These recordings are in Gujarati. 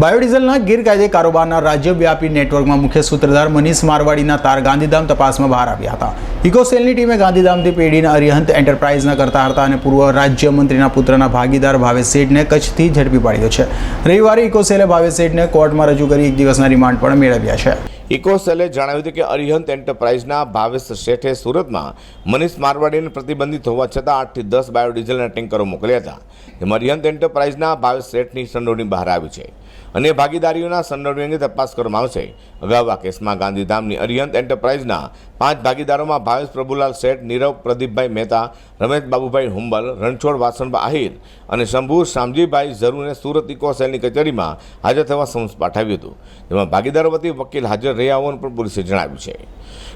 બાયોડીઝલના ગેરકાયદે કારોબારના રાજ્યવ્યાપી નેટવર્કમાં મુખ્ય સૂત્રધાર મનીષ મારવાડીના તાર ગાંધીધામ તપાસમાં બહાર આવ્યા હતા. ઇકોસેલની ટીમે ગાંધીધામથી પેઢીના અરિહંત એન્ટરપ્રાઇઝના કરતા હતા અને પૂર્વ રાજ્યમંત્રીના પુત્રના ભાગીદાર ભાવેશ શેઠને કચ્છથી ઝડપી પાડ્યો છે. રવિવારે ઇકોસેલે ભાવેશ શેઠને કોર્ટમાં રજૂ કરી એક દિવસના રિમાન્ડ પણ મેળવ્યા છે. ઇકોસેલે જણાવ્યું હતું કે અરિહંત એન્ટરપ્રાઇઝના ભાવેશ શેઠે સુરતમાં મનીષ મારવાડીને પ્રતિબંધિત હોવા છતાં આઠથી દસ બાયોડીઝલના ટેન્કરો મોકલ્યા હતા. જેમાં અરિહંત એન્ટરપ્રાઇઝના ભાવેશ શેઠની સંડોવણી બહાર આવી છે. અને ભાગીદારીઓના સંડોવણી તપાસ કરવામાં આવશે. અગાઉ આ કેસમાં ગાંધીધામની અરિહંત એન્ટરપ્રાઇઝના પાંચ ભાગીદારોમાં ભાવેશ પ્રભુલાલ શેઠ, નીરવ પ્રદીપભાઈ મહેતા, રમેશ બાબુભાઈ હુંબલ, રણછોડ વાસણબા આહિર અને શંભુ શામજીભાઈ ઝરૂને સુરત ઇકોસેલની કચેરીમાં હાજર થવા સમન્સ પાઠવ્યું હતું. જેમાં ભાગીદારો વતી વકીલ હાજર રહ્યા હોવાનું પણ પોલીસે જણાવ્યું છે.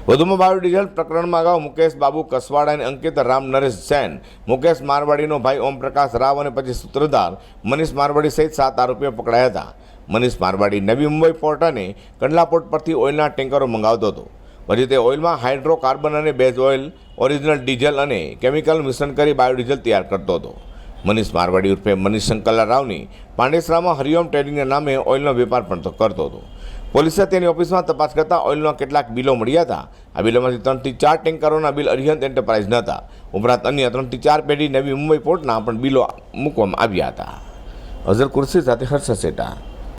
વધુમાં બાયોડીઝલ પ્રકરણમાં અગાઉ મુકેશ બાબુ કસવાડા અને અંકિત રામ નરેશ સેન, મુકેશ મારવાડીનો ભાઈ ઓમપ્રકાશ રાવ અને પછી સૂત્રધાર મનીષ મારવાડી સહિત સાત આરોપીઓ પકડાયા હતા. મનીષ મારવાડી નવી મુંબઈ પોર્ટ અને કંડલા પોર્ટ પરથી ઓઇલના ટેન્કરો મંગાવતો હતો. પછી તે ઓઇલમાં હાઇડ્રોકાર્બન અને બેઝ ઓઇલ, ઓરિજિનલ ડીઝલ અને કેમિકલ મિશ્રણ કરી બાયોડીઝલ તૈયાર કરતો હતો. મનીષ મારવાડી ઉર્ફે મનીષ શંકરલા રાવની પાંડેસરામાં હરિઓમ ટ્રેડિંગના નામે ઓઇલનો વેપાર પણ કરતો હતો. પોલીસે તેની ઓફિસમાં તપાસ કરતાં ઓઇલના કેટલાક બિલો મળ્યા હતા. આ બિલોમાંથી ત્રણથી ચાર ટેન્કરોના બિલ અરિહંત એન્ટરપ્રાઇઝના હતા. ઉપરાંત અન્ય ત્રણથી ચાર પેઢી નવી મુંબઈ પોર્ટના પણ બિલો મૂકવામાં આવ્યા હતા. અઝર કુર્સી સાથે હર્ષ સેટા.